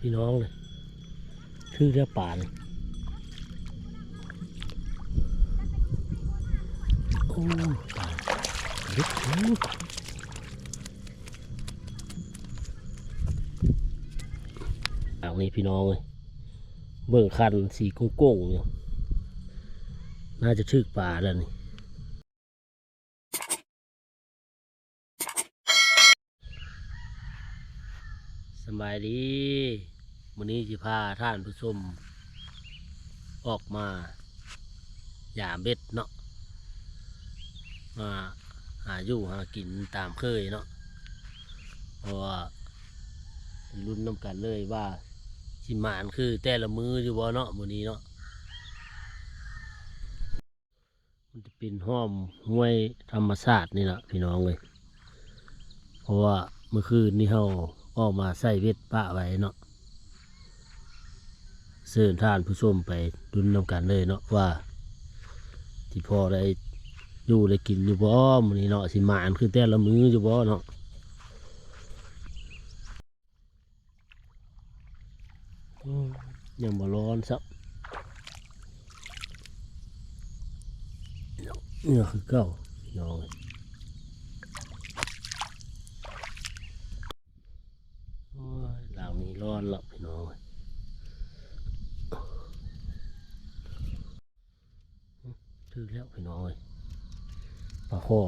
พี่น้องเลยชื่อเรียป่าเลยโอ้ป่าลึกอู้อ่างนี้พี่น้องเลยเบิ่งคันสีกงกุ้งๆอยู่น่าจะชื่อป่าแล้วนี่ บายดีวันนี้จะพาท่านผู้ชมออกมาหยามเบ็ดเนาะมาหาอยู่หากินตามเคยเนาะเพราะว่ารุ่นน้ำกันเลยว่าสิมานคือแต่ละมืออยู่บ่เนาะมื้อนี้เนาะมันจะเป็นห้อมห้วยธรรมชาตินี่แหละพี่น้องเลยเพราะว่าเมื่อคืนนี้เรา ออกมาใส่เวทปะไว้เนาะเชิญท่านผู้ชมไปดุนนำกันเลยเนาะว่า ที่พ่อได้อยู่ได้กินอยู่บ่มื้อนี้เนาะสิหมานคือแต่ละมื้ออยู่บ่เนาะยังบ่ร้อนซับเนี่ยคือเก้าพี่น้องเอ้ย โอ้ยหลังนี้ร้อนหรอกพี่น้อง ถือแล้วพี่น้องเลยปลาคอ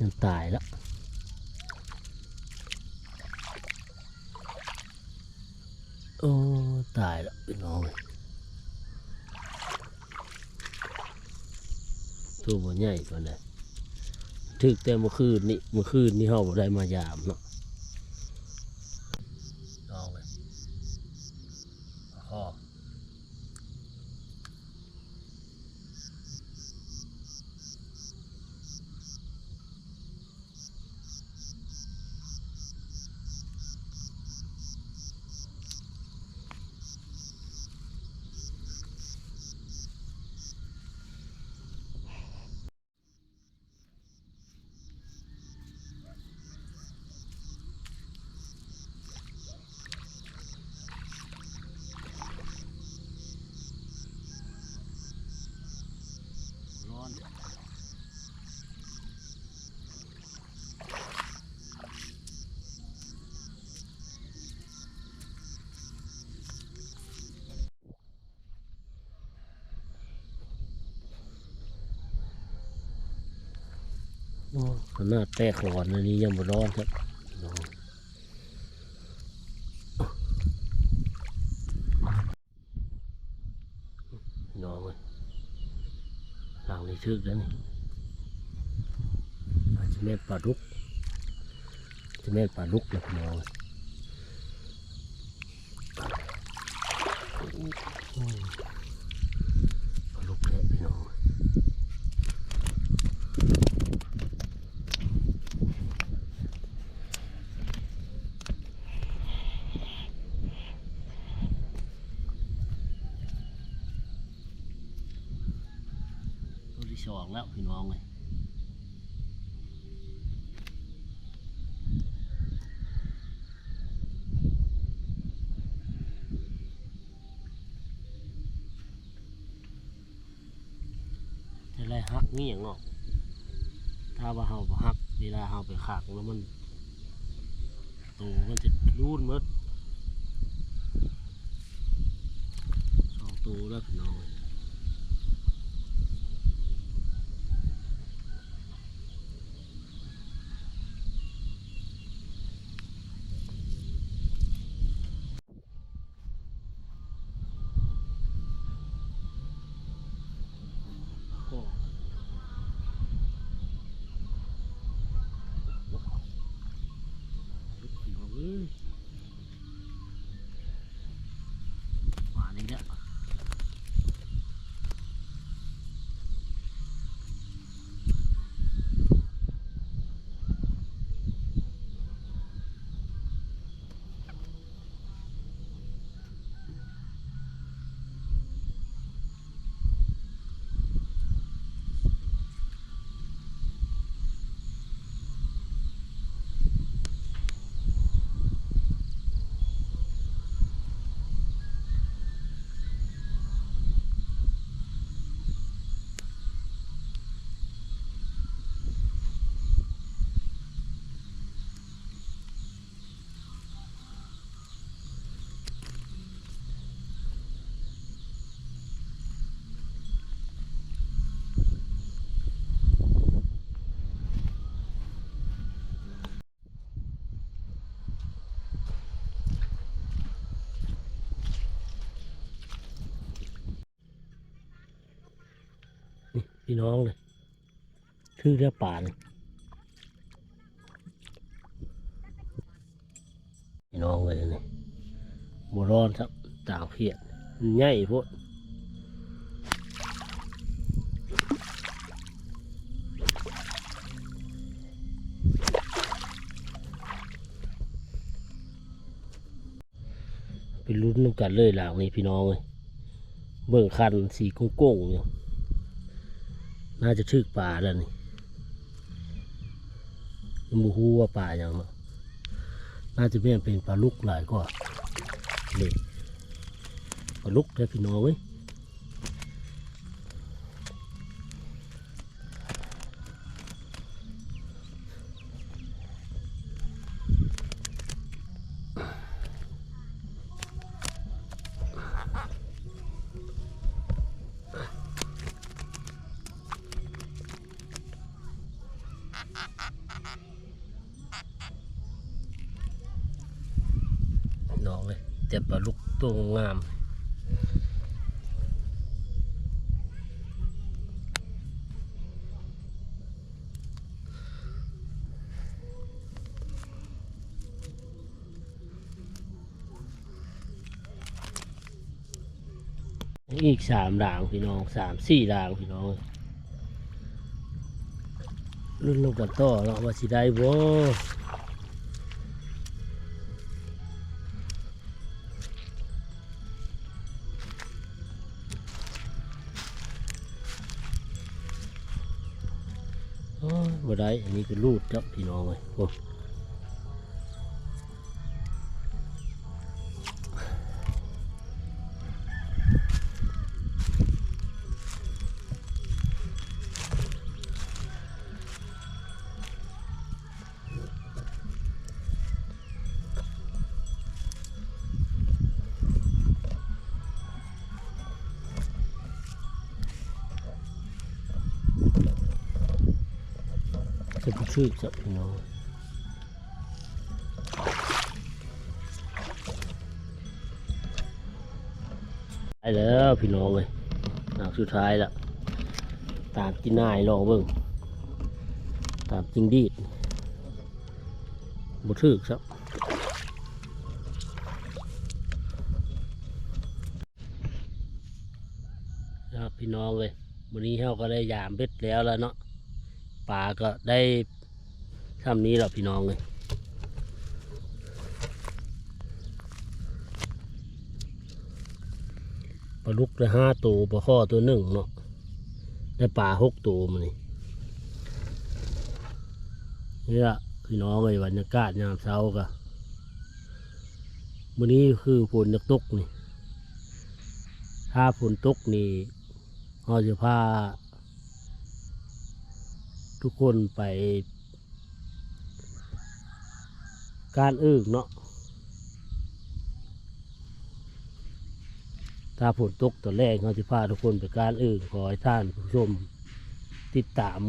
ยังตายแล้วโอ้ตายแล้วพี่น้องเลยตัวมันใหญ่กว่านั้นถึกแต่เมื่อคืนนี่เมื่อคืนนี่เขาได้มายามเนาะ ลองเลยข้อร้อนโอ้ ขนาดแตกร้อนอันนี้ยังบ่ร้อนครับน้องเอ้ยหลังนี้ทึกแล้วนี่อาจจะแม่ปลาดุกจะแม่ปลาดุกนะน้องปลาดุกแค่พี่น้อง สองแล้วพี่น้องเลยจะไรหักนี่อย่างเนาะถ้าว่าเฮาบ่หัก เวลาเฮาไปขากแล้วมันตัวมันจะรูดหมดสองตัวแล้วพี่น้อง พี่น้องเลยชื่อเรียกป่าเลยพี่น้องเลยนี่บร้อนครับต่างเพียดใหญ่พวกไปลุ้นนำกันเลยหลังนี้พี่น้องเลยเบิ่งคันสีโก้งๆอยู่ น่าจะชื่อป่าแล้วนี่ยังบูฮูว่าป่าอย่างเนาะน่าจะเป็นเป็นปลาลุกหลายกว่าเด็กปลาลุกได้พี่น้องเว้ย แต่ปลาลุกตัวงามอีกสามด่างพี่น้องสามสี่ด่างพี่น้องรุ่นลงกันต่อเนาะว่าสิได้บ่ ได้ อันนี้คือรูดครับพี่น้องเลยโอ้ จะพูดชื่อจ้าพี่น้องได้แล้วพี่น้องเลยหนักสุดท้ายละตามกินนายลองเบิ่งตามจริงดีดบ่ถึกครับครับพี่น้องเลยวันนี้เราก็ได้ยามเบ็ดแล้วแล้วเนาะ ปลาก็ได้ทำนี้แหละพี่น้องเลยปลาลุกได้ห้าตัวปลาข้อตัวหนึ่งเนาะได้ปลาหกตัวมานี่นี่ละพี่น้องเลยบรรยากาศยามเช้ากะวันนี้คือฝนตกนี่ ถ้าฝนตกนี่เราจะพา ทุกคนไป การอึ่งเนาะถ้าฝนตกตอนแรกเราจะพาทุกคนไปการอึ่งขอให้ท่านผู้ชมติดตาม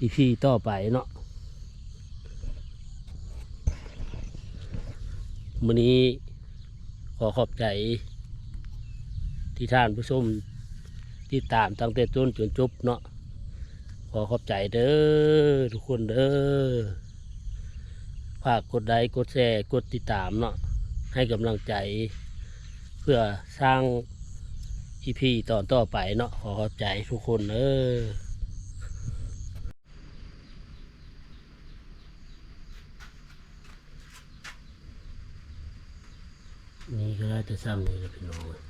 อีพีต่อไปเนาะวันนี้ขอขอบใจที่ท่านผู้ชม ที่ตามตั้งแต่ต้นจนจบเนาะขอขอบใจเด้อทุกคนเด้อฝากกดไลค์กดแชร์กดติดตามเนาะให้กำลังใจ เพื่อสร้างอีพีตอนต่อไปเนาะขอขอบใจทุกคนเด้อนี่ก็ได้จะซ้ำนี่แหละพี่น้องเอ้ย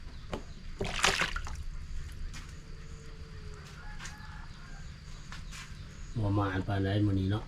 ประ มาณปานใดมื้อนี้เนาะ